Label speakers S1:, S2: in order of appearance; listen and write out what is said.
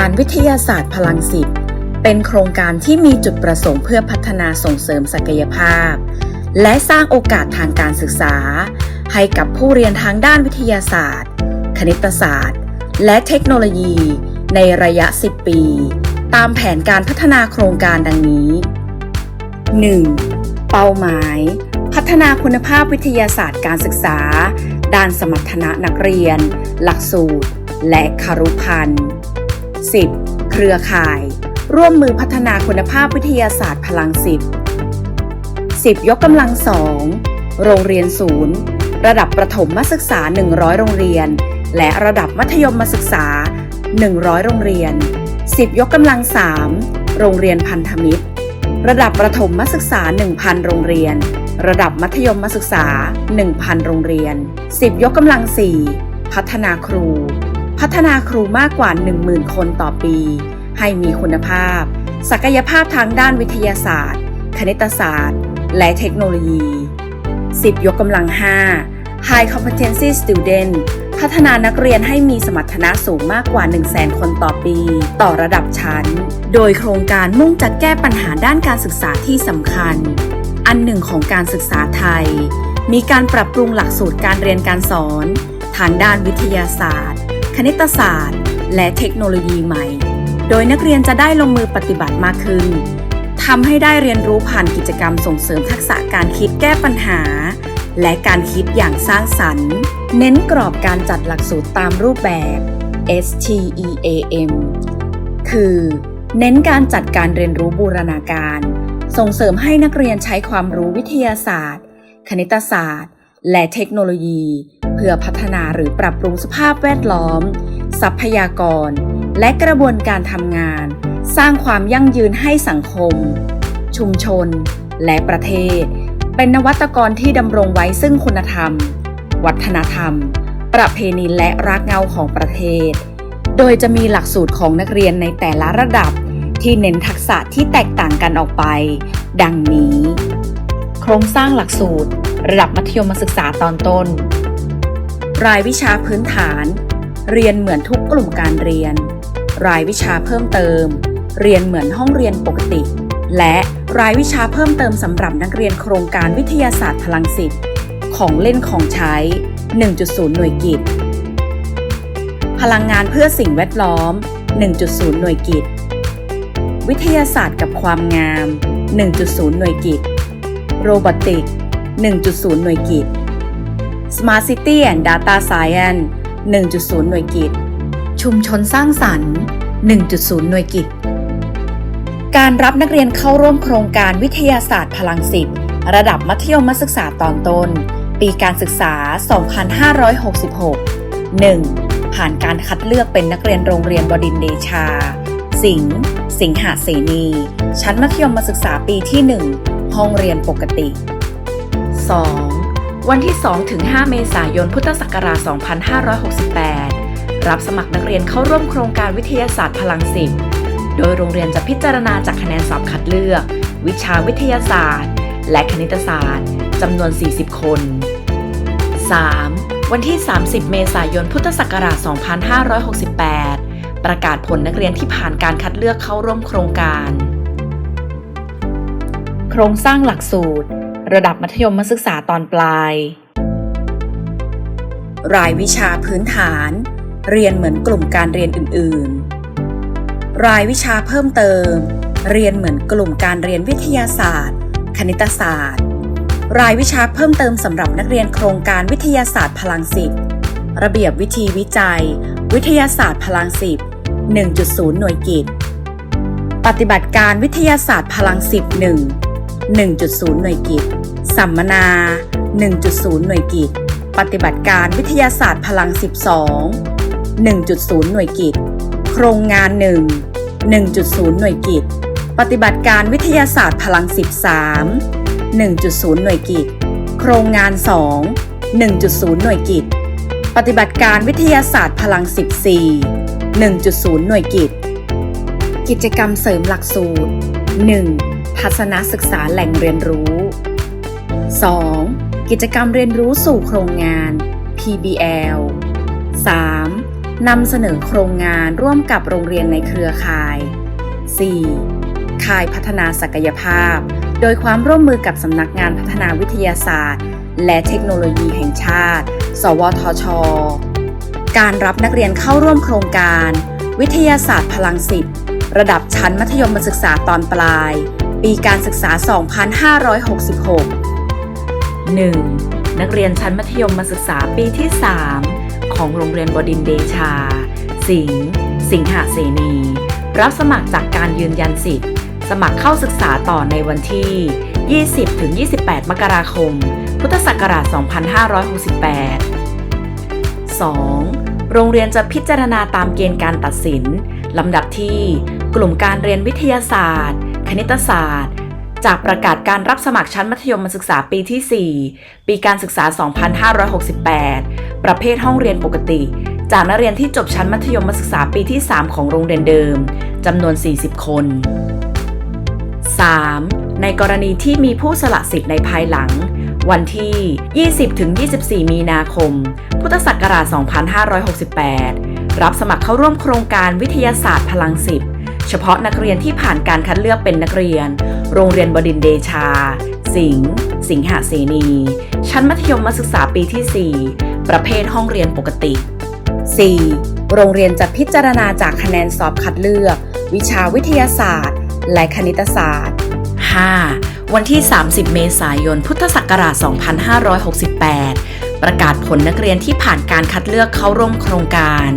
S1: การวิทยาศาสตร์พลังสิทธิ์ เป็นโครงการที่มีจุดประสงค์เพื่อพัฒนาส่งเสริมศักยภาพ และสร้างโอกาสทางการศึกษา ให้กับผู้เรียนทางด้านวิทยาศาสตร์ คณิตศาสตร์ และเทคโนโลยี ในระยะ 10 ปี ตามแผนการพัฒนาโครงการดังนี้ 1. เป้าหมาย พัฒนาคุณภาพวิทยาศาสตร์การศึกษา ด้านสมรรถนะนักเรียน หลักสูตร และคารุพันธ์ 10. เครือข่าย ร่วมมือพัฒนาคุณภาพวิทยาศาสตร์พลังสิบ10 ยกกำลังสองโรงเรียนศูนย์ ระดับประถมศึกษา 100 โรงเรียน และระดับมัธยมศึกษา 100 โรงเรียน 10 ยกกำลังสามโรงเรียนพันธมิตร ระดับประถมศึกษา 1,000 โรงเรียน ระดับมัธยมศึกษา 1,000 โรงเรียน 10 ยกกำลังสี่พัฒนาครู พัฒนาครูมากกว่า 10,000 คนต่อปี ให้มีคุณภาพ ศักยภาพทางด้านวิทยาศาสตร์ คณิตศาสตร์ และเทคโนโลยี 10 ยกกำลัง 5 High Competency Student พัฒนานักเรียนให้มีสมรรถนะสูงมากกว่า 1 0 0 0 0แคนต่อปี ต่อระดับชั้น โดยโครงการมุ่งจะแก้ปัญหาด้านการศึกษาที่สำคัญ อันหนึ่งของการศึกษาไทย มีการปรับปรุงหลักสูตรการเรียนการสอน ทางด้านวิทยาศาสตร์ คณิตศาสตร์ และเทคโนโลยีใหม่ โดยนักเรียนจะได้ลงมือปฏิบัติมากขึ้นทำให้ได้เรียนรู้ผ่านกิจกรรมส่งเสริมทักษะการคิดแก้ปัญหา และการคิดอย่างสร้างสรรค์ เน้นกรอบการจัดหลักสูตรตามรูปแบบ STEAM คือ เน้นการจัดการเรียนรู้บูรณาการ ส่งเสริมให้นักเรียนใช้ความรู้วิทยาศาสตร์ คณิตศาสตร์ และเทคโนโลยี พื่อพัฒนาหรือปรับปรุงสภาพแวดล้อม ทรัพยากร และกระบวนการทำงาน สร้างความยั่งยืนให้สังคม ชุมชน และประเทศ เป็นนวัตกรที่ดำรงไว้ซึ่งคุณธรรม วัฒนธรรม ประเพณีและรากเหง้าของประเทศ โดยจะมีหลักสูตรของนักเรียนในแต่ละระดับที่เน้นทักษะที่แตกต่างกันออกไป ดังนี้ โครงสร้างหลักสูตร ระดับมัธยมศึกษาตอนต้น รายวิชาพื้นฐาน เรียนเหมือนทุกกลุ่มการเรียน รายวิชาเพิ่มเติม เรียนเหมือนห้องเรียนปกติ และรายวิชาเพิ่มเติมสำหรับนักเรียนโครงการวิทยาศาสตร์พลังสิทธิ์ของเล่นของใช้ 1.0 หน่วยกิจ พลังงานเพื่อสิ่งแวดล้อม 1.0 หน่วยกิจ วิทยาศาสตร์กับความงาม 1.0 หน่วยกิจ โรบอติก 1.0 หน่วยกิจ Smart City and Data Science 1.0 หน่วยกิจ ชุมชนสร้างสรรค์ 1.0 หน่วยกิจ การรับนักเรียนเข้าร่วมโครงการวิทยาศาสตร์พลังสิทธิ์ระดับมัธยมศึกษาตอนต้น ปีการศึกษา 2566 1. ผ่านการคัดเลือกเป็นนักเรียนโรงเรียนบดินเดชา สิงห์สิงหาเสนี ชั้นมัธยมศึกษาปีที่ 1 ห้องเรียนปกติ 2. วันที่2ถึง5เมษายน พุทธศักราช 2568 รับสมัครนักเรียนเข้าร่วมโครงการวิทยาศาสตร์พลังสิบโดยโรงเรียนจะพิจารณาจากคะแนนสอบคัดเลือก วิชาวิทยาศาสตร์ และคณิตศาสตร์จำนวน 40 คน 3. วันที่ 30 เมษายน พุทธศักราช 2568 ประกาศผลนักเรียนที่ผ่านการคัดเลือกเข้าร่วมโครงการ โครงสร้างหลักสูตร ระดับมัธยมศึกษาตอนปลาย รายวิชาพื้นฐาน เรียนเหมือนกลุ่มการเรียนอื่น ๆ รายวิชาเพิ่มเติม เรียนเหมือนกลุ่มการเรียนวิทยาศาสตร์ คณิตศาสตร์ รายวิชาเพิ่มเติมสำหรับนักเรียนโครงการวิทยาศาสตร์พลังสิบระเบียบวิธีวิจัย วิทยาศาสตร์พลังสิบ1.0 หน่วยกิจ ปฏิบัติการวิทยาศาสตร์พลังสิบ1 1.0 หน่วยกิจ สัมมนา 1.0 หน่วยกิจ ปฏิบัติการวิทยาศาสตร์พลัง 12 1.0 หน่วยกิจ โครงงาน 1 1.0 หน่วยกิจ ปฏิบัติการวิทยาศาสตร์พลัง 13 1.0 หน่วยกิจ โครงงาน 2 1.0 หน่วยกิจ ปฏิบัติการวิทยาศาสตร์พลัง 14 1.0 หน่วยกิจ กิจกรรมเสริมหลักสูตร 1. ทัศนศึกษาแหล่งเรียนรู้ 2. กิจกรรมเรียนรู้สู่โครงงาน PBL 3. นำเสนอโครงงานร่วมกับโรงเรียนในเครือข่าย 4. ข่ายพัฒนาศักยภาพ โดยความร่วมมือกับสำนักงานพัฒนาวิทยาศาสตร์ และเทคโนโลยีแห่งชาติ สวทช การรับนักเรียนเข้าร่วมโครงการ วิทยาศาสตร์พลังสิทธิ์ระดับชั้นมัธยมศึกษาตอนปลาย ปีการศึกษา 2566 1. นักเรียนชั้นมัธยมศึกษาปีที่ 3 ของโรงเรียนบดินเดชา สิงห์สิงหเสนี รับสมัครจากการยืนยันสิทธิ์ สมัครเข้าศึกษาต่อในวันที่ 20-28 มกราคม พุทธศักราช 2568 2. โรงเรียนจะพิจารณาตามเกณฑ์การตัดสิน ลำดับที่ กลุ่มการเรียนวิทยาศาสตร์ คณิตศาสตร์ จากประกาศการรับสมัครชั้นมัธยมศึกษาปีที่ 4 ปีการศึกษา 2568 ประเภทห้องเรียนปกติ จากนักเรียนที่จบชั้นมัธยมศึกษาปีที่ 3 ของโรงเรียนเดิมจำนวน 40 คน 3. ในกรณีที่มีผู้สละสิทธิ์ในภายหลัง วันที่ 20-24 มีนาคม พุทธศักราช 2568 รับสมัครเข้าร่วมโครงการวิทยาศาสตร์พลังสิบ เฉพาะนักเรียนที่ผ่านการคัดเลือกเป็นนักเรียน โรงเรียนบดินเดชา สิงห์สิงหเสนี ชั้นมัธยมศึกษาปีที่ 4 ประเภทห้องเรียนปกติ 4. โรงเรียนจะพิจารณาจากคะแนนสอบคัดเลือก วิชาวิทยาศาสตร์ และคณิตศาสตร์ 5. วันที่ 30 เมษายน พุทธศักราช 2568 ประกาศผลนักเรียนที่ผ่านการคัดเลือกเข้าร่วมโครงการ